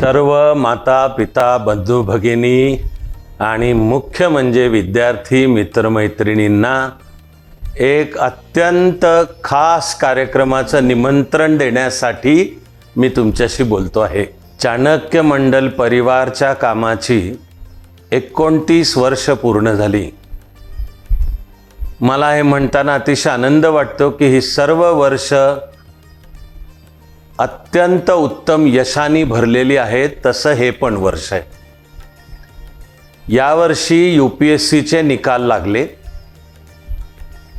सर्व माता पिता बंधू भगिनी आणि मुख्य म्हणजे विद्यार्थी मित्रमैत्रिणींना एक अत्यंत खास कार्यक्रमाचं निमंत्रण देण्यासाठी मी तुमच्याशी बोलतो आहे. चाणक्य मंडल परिवारच्या कामाची एकोणतीस वर्ष पूर्ण झाली. मला हे म्हणताना अतिशय आनंद वाटतो की ही सर्व वर्ष अत्यंत उत्तम यशाने भरलेली आहे तसं हे पण वर्ष आहे. यावर्षी यू पी एस सीचे निकाल लागले.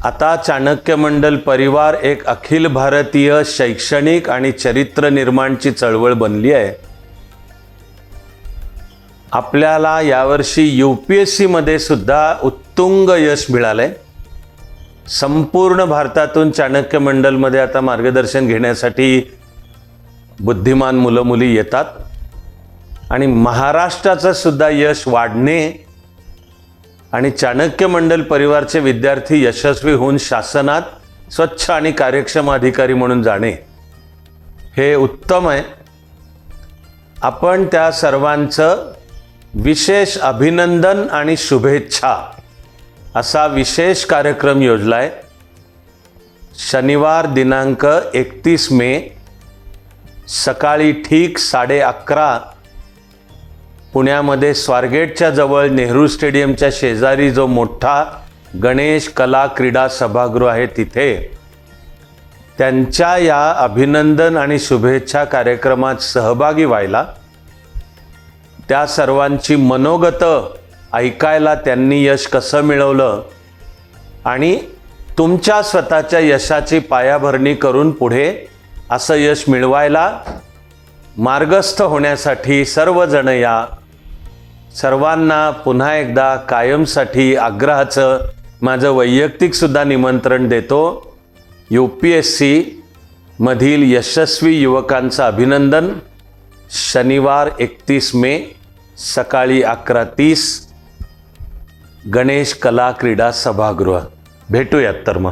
आता चाणक्य मंडल परिवार एक अखिल भारतीय शैक्षणिक आणि चरित्र निर्माणची चळवळ बनली आहे. आपल्याला यावर्षी यू पी एस सीमध्ये सुद्धा उत्तुंग यश मिळालंय. संपूर्ण भारतातून चाणक्य मंडलमध्ये आता मार्गदर्शन घेण्यासाठी बुद्धिमान मुलं मुली येतात. आणि महाराष्ट्राचं सुद्धा यश वाढणे आणि चाणक्य मंडल परिवारचे विद्यार्थी यशस्वी होऊन शासनात स्वच्छ आणि कार्यक्षम अधिकारी म्हणून जाणे हे उत्तम आहे. आपण त्या सर्वांचं विशेष अभिनंदन आणि शुभेच्छा असा विशेष कार्यक्रम योजलाय. शनिवार दिनांक एकतीस मे सकाळी ठीक साडे अकरा पुण्यामध्ये स्वारगेटच्या जवळ नेहरू स्टेडियमच्या शेजारी जो मोठा गणेश कला क्रीडा सभागृह आहे तिथे त्यांच्या या अभिनंदन आणि शुभेच्छा कार्यक्रमात सहभागी व्हायला त्या सर्वांची मनोगतं ऐकायला त्यांनी यश कसं मिळवलं आणि तुमच्या स्वतःच्या यशाची पायाभरणी करून पुढे असं यश मिळवायला मार्गस्थ होण्यासाठी सर्वजण या सर्वांना पुन्हा एकदा कायमसाठी आग्रहाचं माझं वैयक्तिकसुद्धा निमंत्रण देतो. यू पी एस सी मधील यशस्वी युवकांचं अभिनंदन. शनिवार एकतीस मे सकाळी अकरा तीस गणेश कला क्रीडा सभागृह. भेटूयात तर मग.